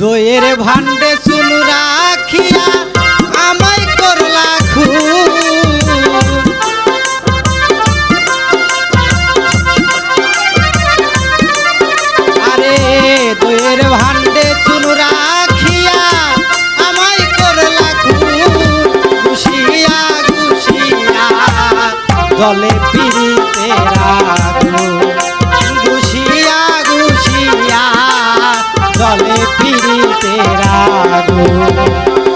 দয়ের ভান্ডে শুনু রাখিয়া আমায় করলা খু আরে দয়ের ভান্ডে শুনু রাখিয়া আমায় করলা খু ঘুষিয়া জলে পিড়িতে রাখু। জলে পিড়িতে রাগো।